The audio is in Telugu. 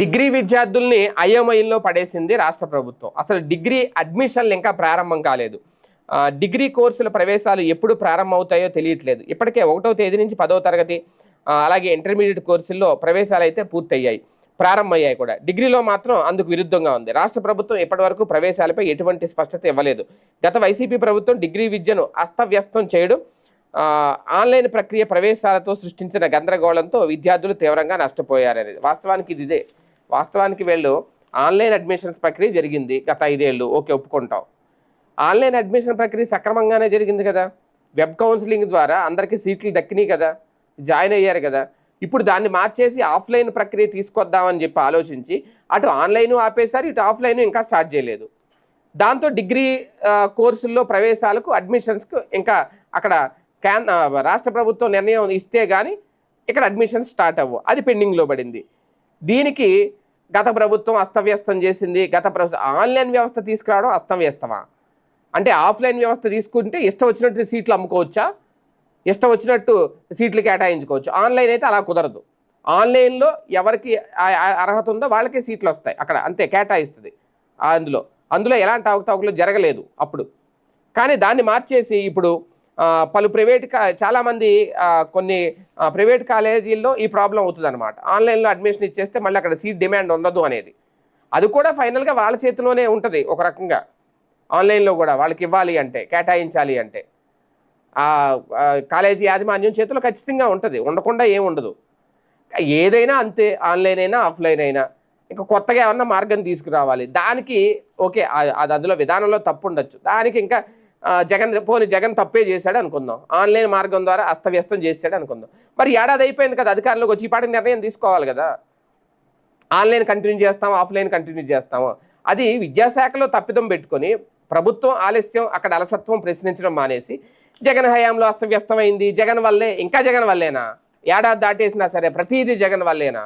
డిగ్రీ విద్యార్థుల్ని అయోమయంలో పడేసింది రాష్ట్ర ప్రభుత్వం. అసలు డిగ్రీ అడ్మిషన్లు ఇంకా ప్రారంభం కాలేదు. డిగ్రీ కోర్సుల ప్రవేశాలు ఎప్పుడు ప్రారంభం అవుతాయో తెలియట్లేదు. ఇప్పటికే ఒకటో తేదీ నుంచి పదో తరగతి అలాగే ఇంటర్మీడియట్ కోర్సుల్లో ప్రవేశాలు అయితే పూర్తయ్యాయి. ప్రారంభమయ్యాయి కూడా. డిగ్రీలో మాత్రం అందుకు విరుద్ధంగా ఉంది. రాష్ట్ర ప్రభుత్వం ఇప్పటివరకు ప్రవేశాలపై ఎటువంటి స్పష్టత ఇవ్వలేదు. గత వైసీపీ ప్రభుత్వం డిగ్రీ విద్యను అస్తవ్యస్తం చేయడం ఆన్లైన్ ప్రక్రియ ప్రవేశాలతో సృష్టించిన గందరగోళంతో విద్యార్థులు తీవ్రంగా నష్టపోయారనేది. వాస్తవానికి ఇది ఇదే. వాస్తవానికి వీళ్ళు ఆన్లైన్ అడ్మిషన్స్ ప్రక్రియ జరిగింది గత ఐదేళ్ళు. ఓకే ఒప్పుకుంటాం. ఆన్లైన్ అడ్మిషన్ ప్రక్రియ సక్రమంగానే జరిగింది కదా. వెబ్ కౌన్సిలింగ్ ద్వారా అందరికీ సీట్లు దక్కినాయి కదా. జాయిన్ అయ్యారు కదా. ఇప్పుడు దాన్ని మార్చేసి ఆఫ్లైన్ ప్రక్రియ తీసుకొద్దామని చెప్పి ఆలోచించి అటు ఆన్లైన్ ఆపేశారు ఇటు ఆఫ్లైన్ ఇంకా స్టార్ట్ చేయలేదు. దాంతో డిగ్రీ కోర్సుల్లో ప్రవేశాలకు అడ్మిషన్స్కు ఇంకా అక్కడ క్యాన్ రాష్ట్ర ప్రభుత్వం నిర్ణయం ఇస్తే కానీ ఇక్కడ అడ్మిషన్స్ స్టార్ట్ అవ్వు. అది పెండింగ్లో పడింది. దీనికి గత ప్రభుత్వం అస్తవ్యస్తం చేసింది గత ప్రభుత్వం ఆన్లైన్ వ్యవస్థ తీసుకురావడం అస్తవ్యస్తమా? అంటే ఆఫ్లైన్ వ్యవస్థ తీసుకుంటే ఇష్టం వచ్చినట్టు సీట్లు అమ్ముకోవచ్చా? ఇష్టం వచ్చినట్టు సీట్లు కేటాయించుకోవచ్చు? ఆన్లైన్ అయితే అలా కుదరదు. ఆన్లైన్లో ఎవరికి అర్హత ఉందో వాళ్ళకే సీట్లు వస్తాయి. అక్కడ అంతే కేటాయిస్తుంది అందులో. అందులో ఎలాంటి అవకతవకలు జరగలేదు అప్పుడు. కానీ దాన్ని మార్చేసి ఇప్పుడు పలు ప్రైవేట్ చాలామంది కొన్ని ప్రైవేట్ కాలేజీల్లో ఈ ప్రాబ్లం అవుతుంది అనమాట ఆన్లైన్లో అడ్మిషన్ ఇచ్చేస్తే మళ్ళీ అక్కడ సీట్ డిమాండ్ ఉండదు అనేది. అది కూడా ఫైనల్గా వాళ్ళ చేతిలోనే ఉంటుంది ఒక రకంగా. ఆన్లైన్లో కూడా వాళ్ళకి ఇవ్వాలి అంటే కేటాయించాలి అంటే. కాలేజీ యాజమాన్యం చేతిలో ఖచ్చితంగా ఉంటుంది. ఉండకుండా ఏం ఉండదు. ఏదైనా అంతే ఆన్లైన్ అయినా ఆఫ్లైన్ అయినా. ఇంకా కొత్తగా ఏమన్నా మార్గం తీసుకురావాలి. దానికి ఓకే అది అందులో విధానంలో తప్పు ఉండొచ్చు. దానికి ఇంకా జగన్ పోనీ జగన్ తప్పే చేశాడు అనుకుందాం. ఆన్లైన్ మార్గం ద్వారా అస్తవ్యస్తం చేశాడు అనుకుందాం. మరి ఏడాది అయిపోయింది కదా అధికారంలోకి వచ్చి ఈ పాటి నిర్ణయం తీసుకోవాలి కదా. ఆన్లైన్ కంటిన్యూ చేస్తాము ఆఫ్లైన్ కంటిన్యూ చేస్తాము? అది విద్యాశాఖలో తప్పిదం పెట్టుకొని ప్రభుత్వం ఆలస్యం అక్కడ అలసత్వం ప్రశ్నించడం మానేసి జగన్ హయాంలో అస్తవ్యస్తమైంది. జగన్ వల్లే ఇంకా జగన్ వల్లేనా? ఏడాది దాటేసినా సరే ప్రతీది జగన్ వల్లేనా?